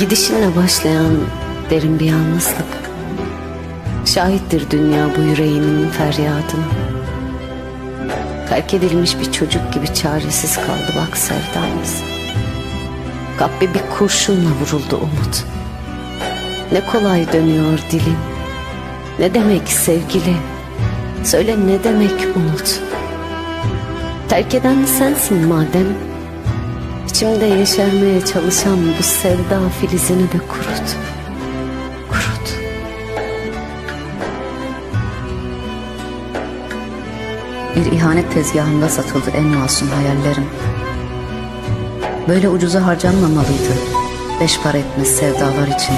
Gidişinle başlayan derin bir yalnızlık. Şahittir dünya bu yüreğimin feryadına. Terk edilmiş bir çocuk gibi çaresiz kaldı bak sevdamız. Kalbi bir kurşunla vuruldu umut. Ne kolay dönüyor dilin. Ne demek sevgili? Söyle ne demek unut? Terk eden sensin madem. İçimde yeşermeye çalışan bu sevda filizini de kurut. Kurut. Bir ihanet tezgahında satıldı en masum hayallerim. Böyle ucuza harcanmamalıydı. Beş para etmez sevdalar için.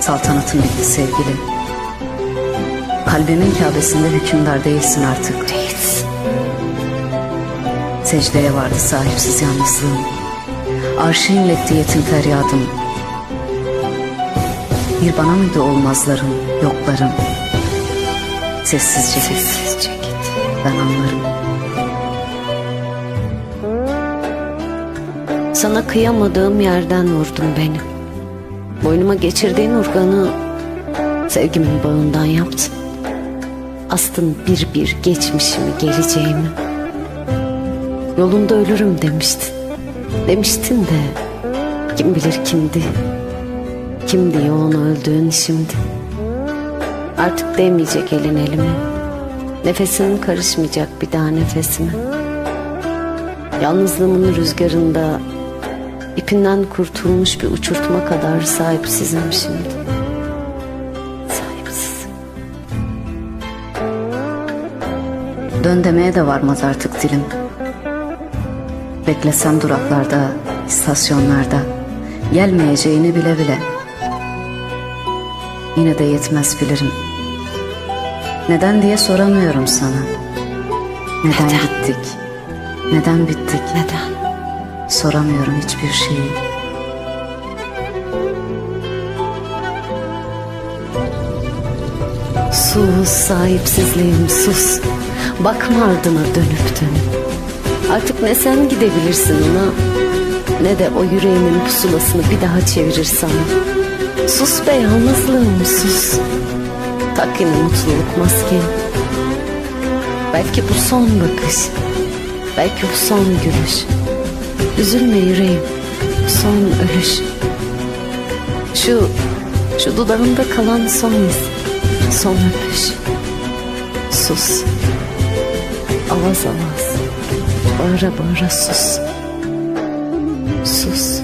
Saltanatın bitti sevgilim. Kalbimin Kabe'sinde hükümdar değilsin artık. Değilsin. Secdeye vardı sahipsiz yalnızlığım. Arşı inletti yetim feryadım. Bir bana mıydı olmazlarım, yoklarım? Sessizce git, Sessizce git. ben anlarım. Sana kıyamadığım yerden vurdun beni. Boynuma geçirdiğin urganı sevgimin bağından yaptın. Astın bir bir geçmişimi, geleceğimi. Yolunda ölürüm demiştin. Demiştin de kim bilir kimdi. Kimdi yoğun öldüğün şimdi. Artık değmeyecek elin elime. Nefesin karışmayacak bir daha nefesime. Yalnızlığımın rüzgarında ipinden kurtulmuş bir uçurtma kadar sahipsizim şimdi. Sahipsiz. Dön demeye de varmaz artık dilim. Beklesem duraklarda, istasyonlarda, gelmeyeceğini bile bile. Yine de yetmez bilirim. Neden diye soramıyorum sana. Neden, Neden? gittik? Neden bittik? Neden? Soramıyorum hiçbir şeyi. Sus sahipsizliğim sus. Bakma ardına dönüp dönüp. Artık ne sen gidebilirsin ona ne de o yüreğimin pusulasını bir daha çevirir sana. Sus be yalnızlığım sus. Tak yine mutluluk maskeni. Belki bu son bakış. Belki bu son gülüş. Üzülme yüreğim. Son ölüş. Şu, şu dudağında kalan son iz. Son öpüş. Sus. Avaz avaz. Bağıra bağıra sus. Sus.